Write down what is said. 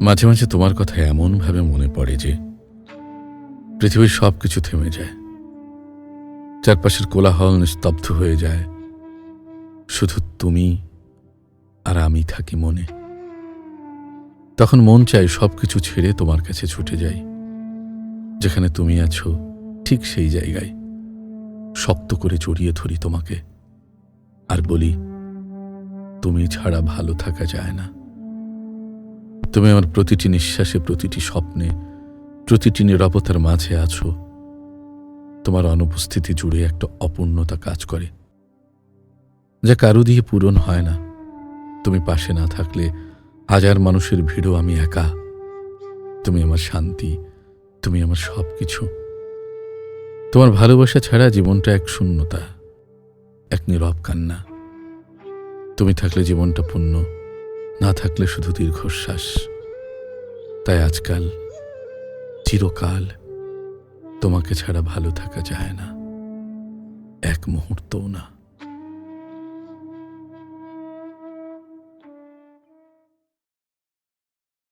মাঝে মাঝে তোমার কথা এমনভাবে মনে পড়ে যে পৃথিবীর সব কিছু থেমে যায়। চারপাশের কোলাহল নিস্তব্ধ হয়ে যায়। শুধু তুমি আর আমি থাকি মনে। তখন মন চায় সব কিছু ছেড়ে তোমার কাছে ছুটে যাই। যেখানে তুমি আছো, ঠিক সেই জায়গায়। শক্ত করে জড়িয়ে ধরি তোমাকে। আর বলি, তুমি ছাড়া ভালো থাকা যায় না। তুমি আমার প্রতিটি নিঃশ্বাসে, প্রতিটি স্বপ্নে, প্রতিটি নিরাপত্তার মাঝে আছো। তোমার অনুপস্থিতি জুড়ে একটা অপূর্ণতা কাজ করে, যা কারও দিয়ে পূরণ হয় না। তুমি পাশে না থাকলে হাজার মানুষের ভিড়ও আমি একা। তুমি আমার শান্তি, তুমি আমার সব কিছু তোমার ভালোবাসা ছাড়া জীবনটা এক শূন্যতা, এক নীরব কান্না। তুমি থাকলে জীবনটা পূর্ণ না থাকলে শুধু দীর্ঘশ্বাস। তাই আজকাল চিরকাল তোমাকে ছাড়া ভালো থাকা যায় না। এক মুহূর্তও না।